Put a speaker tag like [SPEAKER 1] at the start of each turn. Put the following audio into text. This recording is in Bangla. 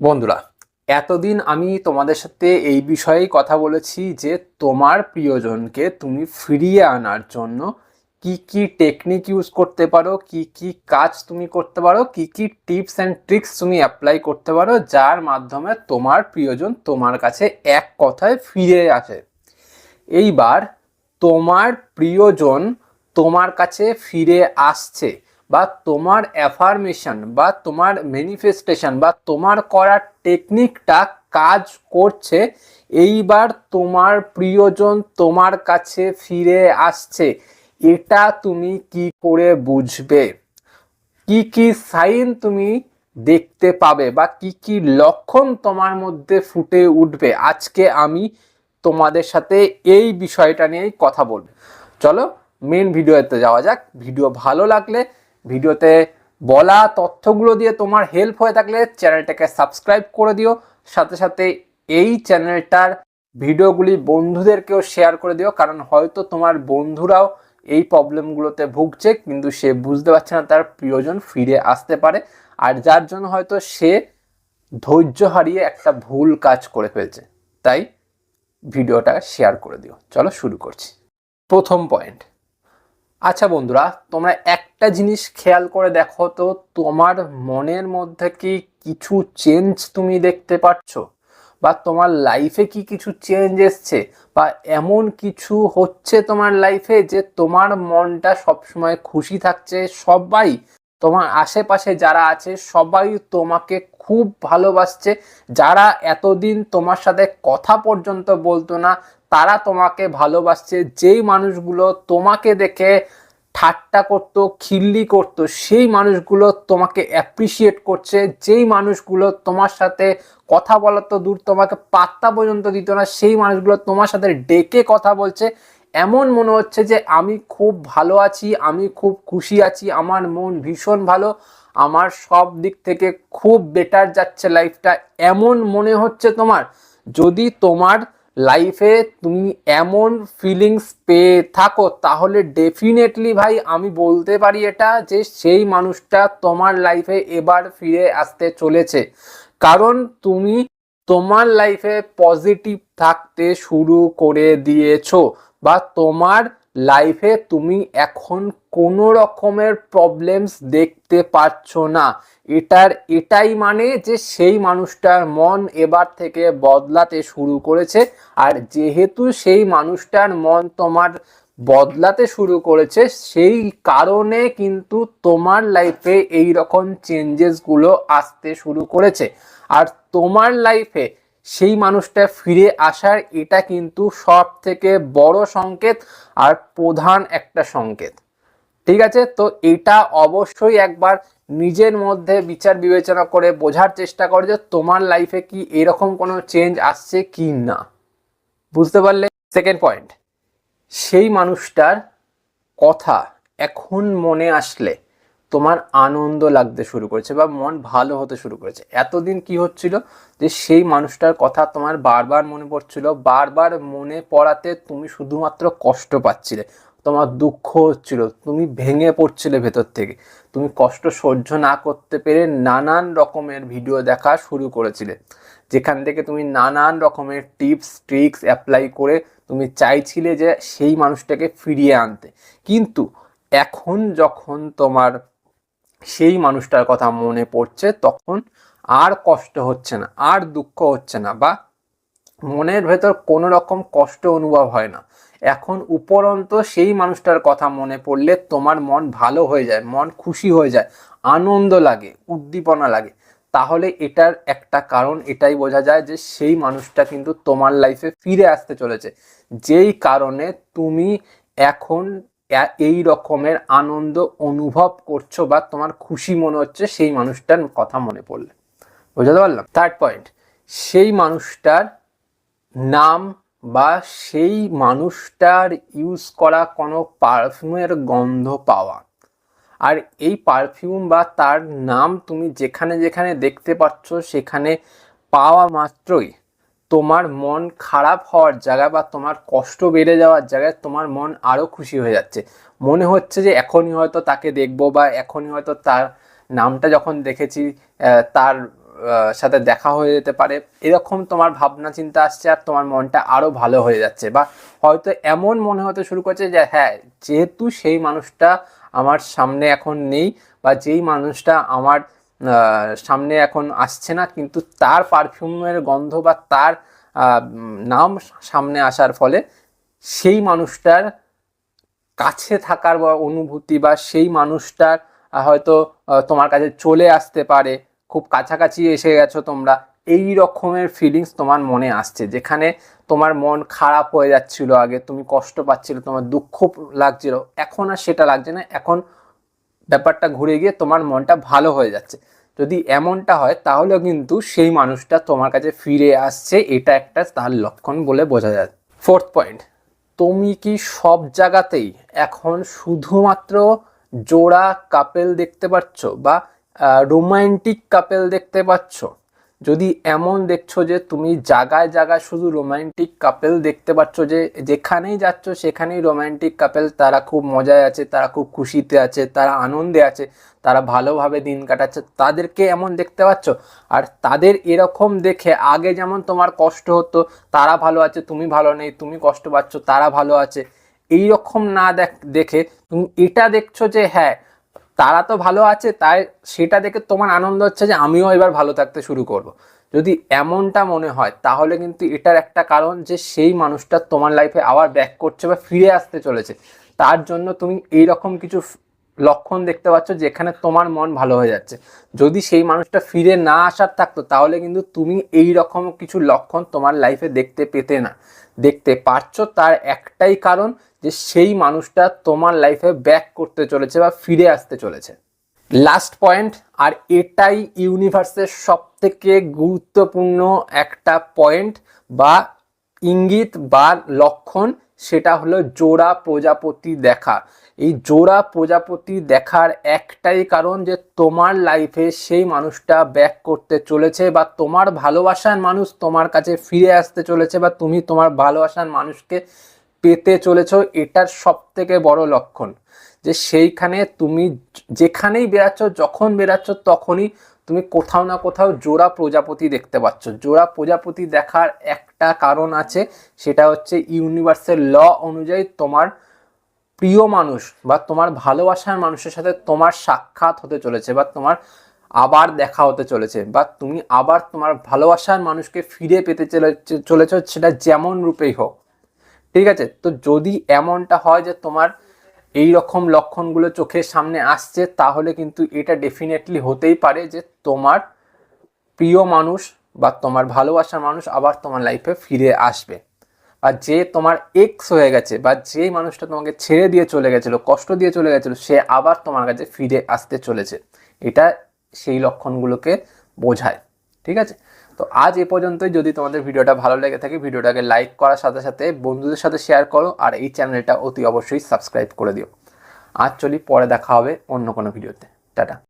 [SPEAKER 1] বন্ধুরা, এতদিন আমি তোমাদের সাথে এই বিষয়েই কথা বলেছি যে তোমার প্রিয়জনকে তুমি ফিরিয়ে আনার জন্য কি কি টেকনিক ইউজ করতে পারো, কি কি কাজ তুমি করতে পারো, কি কি টিপস অ্যান্ড ট্রিক্স তুমি অ্যাপ্লাই করতে পারো, যার মাধ্যমে তোমার প্রিয়জন তোমার কাছে এক কথায় ফিরে আসে। এইবার তোমার প্রিয়জন তোমার কাছে ফিরে আসছে। বা তোমার অ্যাফার্মেশন বা তোমার ম্যানিফেস্টেশন বা তোমার করার টেকনিকটা কাজ করছে, এইবার তোমার প্রিয়জন তোমার কাছে ফিরে আসছে। এটা তুমি কি করে বুঝবে? কি কি সাইন তুমি দেখতে পাবে বা কি কি লক্ষণ তোমার মধ্যে ফুটে উঠবে? আজকে আমি তোমাদের সাথে এই বিষয়টা নিয়েই কথা বলব। চলো মেন ভিডিওতে যাওয়া যাক। ভিডিও ভালো লাগলে ভিডিওতে বলা তথ্যগুলো দিয়ে তোমার হেল্প হয়ে থাকলে চ্যানেলটাকে সাবস্ক্রাইব করে দিও। সাথে সাথে এই চ্যানেলটার ভিডিওগুলি বন্ধুদেরকেও শেয়ার করে দিও, কারণ হয়তো তোমার বন্ধুরাও এই প্রবলেমগুলোতে ভুগছে, কিন্তু সে বুঝতে পারছে না তার প্রিয়জন ফিরে আসতে পারে, আর যার জন্য হয়তো সে ধৈর্য হারিয়ে একটা ভুল কাজ করে ফেলছে। তাই ভিডিওটা শেয়ার করে দিও। চলো শুরু করছি। প্রথম পয়েন্ট আচ্ছা বন্ধুরা, তোমরা একটা জিনিস খেয়াল করে দেখো তো, তোমার মনের মধ্যে কি কিছু চেঞ্জ তুমি দেখতে পাচ্ছ বা তোমার লাইফে কি কিছু চেঞ্জ এসছে? বা এমন কিছু হচ্ছে তোমার লাইফে যে তোমার মনটা সবসময় খুশি থাকছে? সবাই তোমার আশেপাশে যারা আছে, সবাই তোমাকে খুব ভালোবাসছে। যারা এতদিন তোমার সাথে কথা পর্যন্ত বলতো না তারা তোমাকে ভালোবাসছে, যেই মানুষগুলো তোমাকে দেখে ঠাট্টা করতো, খিল্লি করতো, সেই মানুষগুলো তোমাকে অ্যাপ্রিসিয়েট করছে, যেই মানুষগুলো তোমার সাথে কথা বলার তো দূর তোমাকে পাত্তা পর্যন্ত দিত না, সেই মানুষগুলো তোমার সাথে ডেকে কথা বলছে। এমন মনে হচ্ছে যে আমি খুব ভালো আছি, আমি খুব খুশি আছি, আমার মন ভীষণ ভালো, আমার সব দিক থেকে খুব বেটার যাচ্ছে লাইফটা এমন মনে হচ্ছে তোমার, যদি তোমার লাইফে তুমি এমন ফিলিংস পেয়ে থাকো, তাহলে ডেফিনেটলি ভাই আমি বলতে পারি এটা যে সেই মানুষটা তোমার লাইফে এবার ফিরে আসতে চলেছে। কারণ তুমি তোমার লাইফে পজিটিভ থাকতে শুরু করে দিয়েছ বা তোমার লাইফে তুমি এখন কোনো রকমের প্রবলেমস দেখতে পাচ্ছ না। এটার, এটাই মানে যে সেই মানুষটার মন এবার থেকে বদলাতে শুরু করেছে। আর যেহেতু সেই মানুষটার মন তোমার বদলাতে শুরু করেছে, সেই কারণে কিন্তু তোমার লাইফে এই রকম চেঞ্জেসগুলো আসতে শুরু করেছে। আর তোমার লাইফে সেই মানুষটা ফিরে আসার এটা কিন্তু সব থেকে বড় সংকেত আর প্রধান একটা সংকেত। ঠিক আছে? তো এটা অবশ্যই একবার নিজের মধ্যে বিচার বিবেচনা করে বোঝার চেষ্টা করো যে তোমার লাইফে কি এরকম কোনো চেঞ্জ আসছে কি না। বুঝতে পারলে? সেকেন্ড পয়েন্ট সেই মানুষটার কথা এখন মনে আসলে তোমার আনন্দ লাগতে শুরু করেছে বা মন ভালো হতে শুরু করেছে। এতদিন কি হচ্ছিল যে সেই মানুষটার কথা তোমার বারবার মনে পড়ছিল, বারবার মনে পড়াতে তুমি শুধুমাত্র কষ্ট পাচ্ছিলে। তোমার দুঃখ হচ্ছিল, তুমি ভেঙে পড়ছিলে ভেতর থেকে। তুমি কষ্ট সহ্য না করতে পেরে নানান রকমের ভিডিও দেখা শুরু করেছিলে। যেখান থেকে তুমি নানান রকমের টিপস, ট্রিক্স অ্যাপ্লাই করে তুমি চাইছিলে যে সেই মানুষটাকে ফিরিয়ে আনতে। কিন্তু এখন যখন তোমার সেই মানুষটার কথা মনে পড়ছে, তখন আর কষ্ট হচ্ছে না, আর দুঃখ হচ্ছে না বা মনের ভেতর কোনো রকম কষ্ট অনুভব হয় না। এখন উপরন্ত সেই মানুষটার কথা মনে পড়লে তোমার মন ভালো হয়ে যায়, মন খুশি হয়ে যায়, আনন্দ লাগে, উদ্দীপনা লাগে। তাহলে এটার একটা কারণ, এটাই বোঝা যায় যে সেই মানুষটা কিন্তু তোমার লাইফে ফিরে আসতে চলেছে। যেই কারণে তুমি এখন এই রকমের আনন্দ অনুভব করছ বা তোমার খুশি মনে হচ্ছে সেই মানুষটার কথা মনে পড়লে। বুঝতে পারলাম? থার্ড পয়েন্ট সেই মানুষটার নাম বা সেই মানুষটার ইউজ করা কোনো পারফিউমের গন্ধ পাওয়া। আর এই পারফিউম বা তার নাম তুমি যেখানে যেখানে দেখতে পাচ্ছ, সেখানে পাওয়া মাত্রই তোমার মন খারাপ হওয়ার জায়গায় বা তোমার কষ্ট বেড়ে যাওয়ার জায়গায় তোমার মন আরও খুশি হয়ে যাচ্ছে। মনে হচ্ছে যে এখনই হয়তো তাকে দেখব বা এখনই হয়তো তার নামটা যখন দেখেছি তার সাথে দেখা হয়ে যেতে পারে, এরকম তোমার ভাবনা চিন্তা আসছে আর তোমার মনটা আরও ভালো হয়ে যাচ্ছে বা হয়তো এমন মনে হতে শুরু করছে যে হ্যাঁ যেহেতু সেই মানুষটা আমার সামনে এখন নেই বা যেই মানুষটা আমার সামনে এখন আসছে না, কিন্তু তার পারফিউমের গন্ধ বা তার নাম সামনে আসার ফলে সেই মানুষটার কাছে থাকার বা অনুভূতি বা সেই মানুষটার হয়তো তোমার কাছে চলে আসতে পারে, খুব কাছাকাছি এসে গেছো তোমরা, এই রকমের ফিলিংস তোমার মনে আসছে, যেখানে তোমার মন খারাপ হয়ে যাচ্ছিল আগে, তুমি কষ্ট পাচ্ছিলে, তোমার দুঃখ লাগছিল, এখন আর সেটা লাগছে না, এখন ব্যাপারটা ঘুরে গিয়ে তোমার মনটা ভালো হয়ে যাচ্ছে। যদি এমনটা হয়, তাহলেও কিন্তু সেই মানুষটা তোমার কাছে ফিরে আসছে, এটা একটা তার লক্ষণ বলে বোঝা যায়। ফোর্থ পয়েন্ট তুমি কি সব জায়গাতেই এখন শুধুমাত্র জোড়া কাপেল দেখতে পাচ্ছ বা রোমান্টিক কাপেল দেখতে পাচ্ছ? যদি এমন দেখছ যে তুমি জায়গায় জায়গায় শুধু রোমান্টিক কাপেল দেখতে পাচ্ছ যে যেখানেই যাচ্ছ সেখানেই রোম্যান্টিক কাপেল তারা খুব মজায় আছে, তারা খুব খুশিতে আছে, তারা আনন্দে আছে, তারা ভালোভাবে দিন কাটাচ্ছে। তাদেরকে এমন দেখতে পাচ্ছ? আর তাদের এরকম দেখে আগে যেমন তোমার কষ্ট হতো, তারা ভালো আছে, তুমি ভালো নেই, তুমি কষ্ট পাচ্ছ, তারা ভালো আছে এই রকম না দেখ, দেখে তুমি এটা দেখছ যে হ্যাঁ তারা তো ভালো আছে, তাই সেটা দেখে তোমার আনন্দ হচ্ছে যে আমিও এবার ভালো থাকতে শুরু করব। যদি এমনটা মনে হয়, তাহলে কিন্তু এটার একটা কারণ যে সেই মানুষটা তোমার লাইফে আবার ব্যাক করছে বা ফিরে আসতে চলেছে তার জন্য তুমি এইরকম কিছু লক্ষণ দেখতে পাচ্ছ যেখানে তোমার মন ভালো হয়ে যাচ্ছে। যদি সেই মানুষটা ফিরে না আসার থাকতো, তাহলে কিন্তু তুমি এই রকম কিছু লক্ষণ তোমার লাইফে দেখতে পেতে না। দেখতে পারছ তার একটাই কারণ যে সেই মানুষটা তোমার লাইফে ব্যাক করতে চলেছে বা ফিরে আসতে চলেছে। লাস্ট পয়েন্ট আর এটাই ইউনিভার্সের সব থেকে গুরুত্বপূর্ণ একটা পয়েন্ট বা ইঙ্গিত বা লক্ষণ সেটা হলো জোড়া প্রজাপতি দেখা। এই জোড়া প্রজাপতি দেখার একটাই কারণ যে তোমার লাইফে সেই মানুষটা ব্যাক করতে চলেছে বা তোমার ভালোবাসার মানুষ তোমার কাছে ফিরে আসতে চলেছে বা তুমি তোমার ভালোবাসার মানুষকে পেতে চলেছো, এটার সব থেকে বড় লক্ষণ। যে সেইখানে তুমি যেখানেই বেরাচ্ছ যখন বেরাচ্ছ তখনই তুমি কোথাও না কোথাও জোড়া প্রজাপতি দেখতে পাচ্ছ। জোড়া প্রজাপতি দেখার একটা কারণ আছে, সেটা হচ্ছে ইউনিভার্সের ল অনুযায়ী তোমার প্রিয় মানুষ বা তোমার ভালোবাসার মানুষের সাথে তোমার সাক্ষাৎ হতে চলেছে বা তোমার আবার দেখা হতে চলেছে বা তুমি আবার তোমার ভালোবাসার মানুষকে ফিরে পেতে চলেছে সেটা যেমন রূপেই হোক। ঠিক আছে? তো যদি এমনটা হয় যে তোমার এই রকম লক্ষণগুলো চোখের সামনে আসছে, তাহলে কিন্তু এটা ডেফিনেটলি হতেই পারে যে তোমার প্রিয় মানুষ বা তোমার ভালোবাসার মানুষ আবার তোমার লাইফে ফিরে আসবে। বা যে তোমার এক্স হয়ে গেছে বা যে মানুষটা তোমাকে ছেড়ে দিয়ে চলে গেছিল, কষ্ট দিয়ে চলে গেছিল, সে আবার তোমার কাছে ফিরে আসতে চলেছে। এটা সেই লক্ষণগুলোকে বোঝায়, ঠিক আছে? তো আজ এ পর্যন্তই। যদি তোমাদের ভিডিওটা ভালো লেগে থাকে, ভিডিওটাকে লাইক করার সাথে সাথে বন্ধুদের সাথে শেয়ার করো আর এই চ্যানেলটা অতি অবশ্যই সাবস্ক্রাইব করে দিও। আজ চলি, পরে দেখা হবে অন্য কোনো ভিডিওতে টাটা।